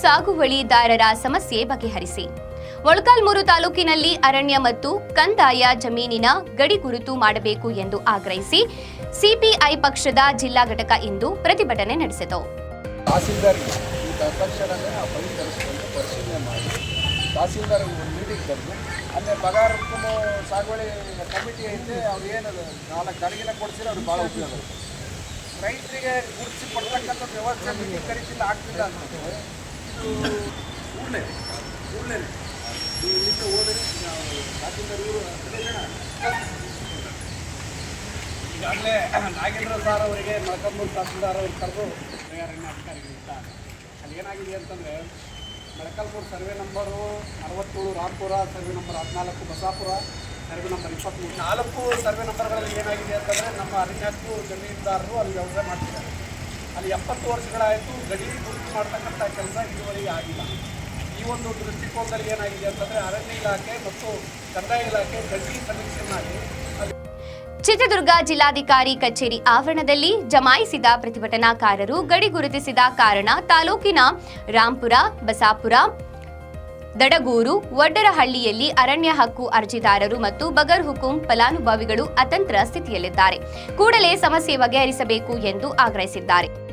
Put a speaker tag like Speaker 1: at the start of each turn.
Speaker 1: ಸಾಗುವಳಿದಾರರ ಸಮಸ್ಯೆ ಬಗೆಹರಿಸಿ. ಮೊಳಕಾಲ್ಮೂರು ತಾಲೂಕಿನಲ್ಲಿ ಅರಣ್ಯ ಮತ್ತು ಕಂದಾಯ ಜಮೀನಿನ ಗಡಿ ಗುರುತು ಮಾಡಬೇಕು ಎಂದು ಆಗ್ರಹಿಸಿ ಸಿಪಿಐ ಪಕ್ಷದ ಜಿಲ್ಲಾ ಘಟಕ ಇಂದು ಪ್ರತಿಭಟನೆ ನಡೆಸಿತು.
Speaker 2: ಸಾಗುವಳಿ ಕಮಿಟಿ ಐತೆ, ಅವ್ರು ನಾಲ್ಕು ಭಾಳ ಉಪಯೋಗ. ರೈತರಿಗೆ ಗುರುತಿಸಿ ಕೊಡ್ತಕ್ಕಂಥ ವ್ಯವಸ್ಥೆ ಮೀಟಿಂಗ್ ಕರಿತಿಲ್ಲ, ಆಗ್ತಿಲ್ಲ ಅನ್ನೋದು ಇದು ಕೂಡಲೇ ಕೂಡಲೇ ಇಲ್ಲಿಂದ ಹೋದರೆ ಈಗಾಗಲೇ ನಾಗೇಂದ್ರ ಸಾರ್ ಅವರಿಗೆ ಮೊಳಕಾಲ್ಮೂರು ತಹಸೀಲ್ದಾರ್ ಅವ್ರಿಗೆ ಕರೆದು ಅರಣ್ಯ ಅಧಿಕಾರಿಗಳಿದ್ದಾರೆ ಅಲ್ಲಿ ಏನಾಗಿದೆ ಅಂತಂದರೆ ಮಳಕಲ್ಪುರ್ ಸರ್ವೆ ನಂಬರು ಅರವತ್ತೇಳು ರಾಮ್ಪುರ, ಸರ್ವೆ ನಂಬರ್ ಹದಿನಾಲ್ಕು ಬಸಾಪುರ ಸರ್ವೆ ನಂಬರ್ ಇಪ್ಪತ್ತ್ಮೂರು ನಾಲ್ಕು ಸರ್ವೆ ನಂಬರ್ಗಳಲ್ಲಿ ಏನಾಗಿದೆ ಅಂತಂದರೆ ನಮ್ಮ ಹದಿನಾಲ್ಕು ಜಮೀನ್ದಾರರು ಅಲ್ಲಿ ವ್ಯವಸಾಯ ಮಾಡ್ತಿದ್ದಾರೆ. ಅಲ್ಲಿ ಎಪ್ಪತ್ತು ವರ್ಷಗಳಾಯಿತು ಗಡಿ ಗುರುತು ಮಾಡ್ತಕ್ಕಂಥ ಕೆಲಸ ಇದುವರೆಗೆ ಆಗಿಲ್ಲ. ಈ ಒಂದು ದೃಷ್ಟಿಕೋನದಲ್ಲಿ ಏನಾಗಿದೆ ಅಂತಂದರೆ ಅರಣ್ಯ ಇಲಾಖೆ ಮತ್ತು ಕಂದಾಯ ಇಲಾಖೆ ಗಡಿ ಸಮೀಕ್ಷೆ ಮಾಡಿ
Speaker 1: ಚಿತ್ರದುರ್ಗ ಜಿಲ್ಲಾಧಿಕಾರಿ ಕಚೇರಿ ಆವರಣದಲ್ಲಿ ಜಮಾಯಿಸಿದ ಪ್ರತಿಭಟನಾಕಾರರು ಗಡಿ ಗುರುತಿಸಿದ ಕಾರಣ ತಾಲೂಕಿನ ರಾಂಪುರ, ಬಸಾಪುರ ದಡಗೂರು, ವಡ್ಡರಹಳ್ಳಿಯಲ್ಲಿ ಅರಣ್ಯ ಹಕ್ಕು ಅರ್ಜಿದಾರರು ಮತ್ತು ಬಗರ್ ಹುಕುಂ ಫಲಾನುಭವಿಗಳು ಅತಂತ್ರ ಸ್ಥಿತಿಯಲ್ಲಿದ್ದಾರೆ. ಕೂಡಲೇ ಸಮಸ್ಯೆ ಬಗೆಹರಿಸಬೇಕು ಎಂದು ಆಗ್ರಹಿಸಿದ್ದಾರೆ.